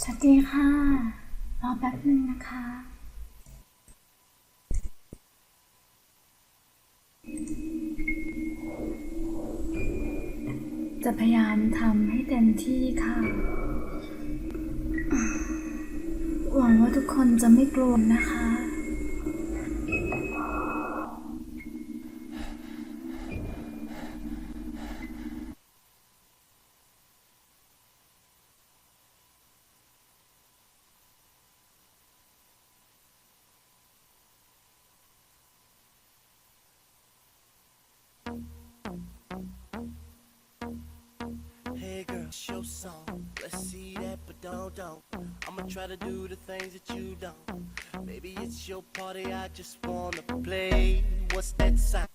สวัสดีค่ะ รอแป๊บหนึ่งนะคะ จะพยายามทำให้เต็มที่ค่ะ หวังว่าทุกคนจะไม่กลัวนะคะ song. Let's see that, but don't, don't. I'ma try to do the things that you don't. Maybe it's your party, I just wanna play. What's that sound?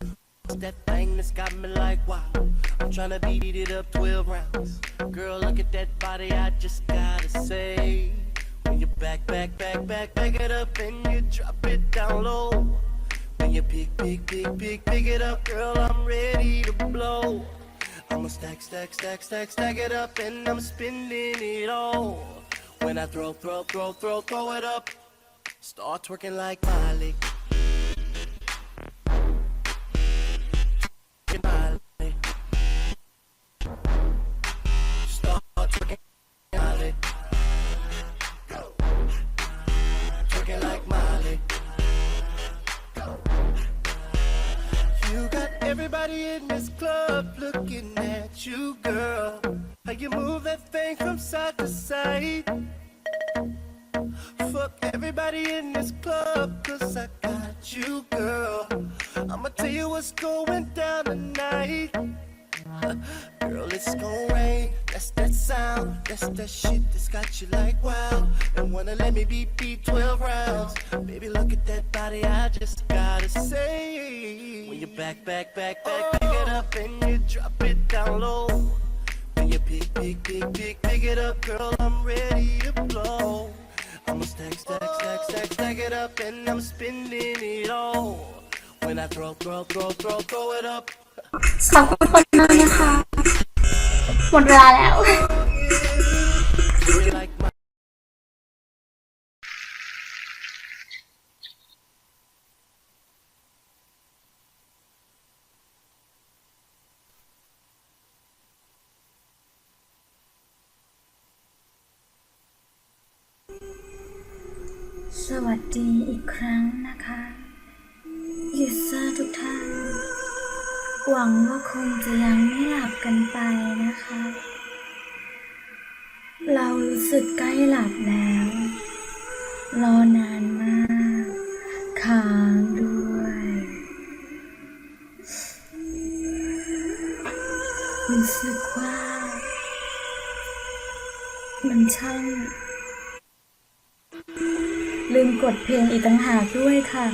What's that thing that's got me like wow? I'm trying to beat it up 12 rounds. Girl, look at that body, I just gotta say. When you back, back, back, back, back it up and you drop it down low. When you pick, pick, pick, pick, pick it up, girl, I'm ready to blow. Stack, stack, stack, stack, stack it up, and I'm spending it all. When I throw, throw, throw, throw, throw it up, start twerking like Miley. Everybody in this club looking you, girl. How you move that thing from side to side. Fuck everybody in this club, cause I got you, girl. I'ma tell you what's going down tonight. Girl, it's gonna rain. That's that sound. That's that shit that's got you like wow. And wanna let me beat beat 12 rounds. Baby, look at that body. I just gotta say. When you back, back, back, back, pick it up and you drop it down low. When you pick, pick, pick, pick, pick it up, girl, I'm ready to blow. I'ma stack, stack, stack, stack, stack it up and I'm spending it all. When I throw, throw, throw, throw, throw it up. ขอบคุณคนมากนะคะ หมดเวลาแล้ว สวัสดีอีกครั้งนะคะยูเซอร์ทุกท่าน หวังว่าคงจะยังไม่หลับกันไปนะคะ เรารู้สึกใกล้หลับแล้ว รอนานมากค้างด้วยรู้สึกว่า มันช่าง ลืมกดเพลงอีกต่างหากด้วยค่ะ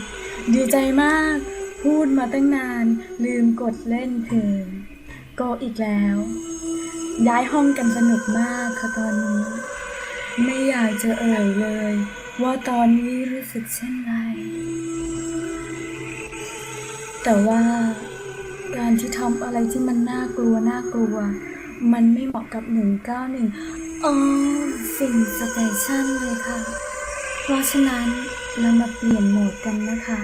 ดีใจมาก พูดมาตั้งนาน ลืมกดเล่นเพลงก็อีกแล้ว ย้ายห้องกันสนุกมากค่ะตอนนี้ ไม่อยากจะเอ่ยเลย ว่าตอนนี้รู้สึกเช่นไร แต่ว่าการที่ทำอะไรที่มันน่ากลัวน่ากลัว มันไม่เหมาะกับ 191อ๋อสิ่งสเตชันเลยค่ะ เพราะฉะนั้นเรามาเปลี่ยนโหมดกันนะคะ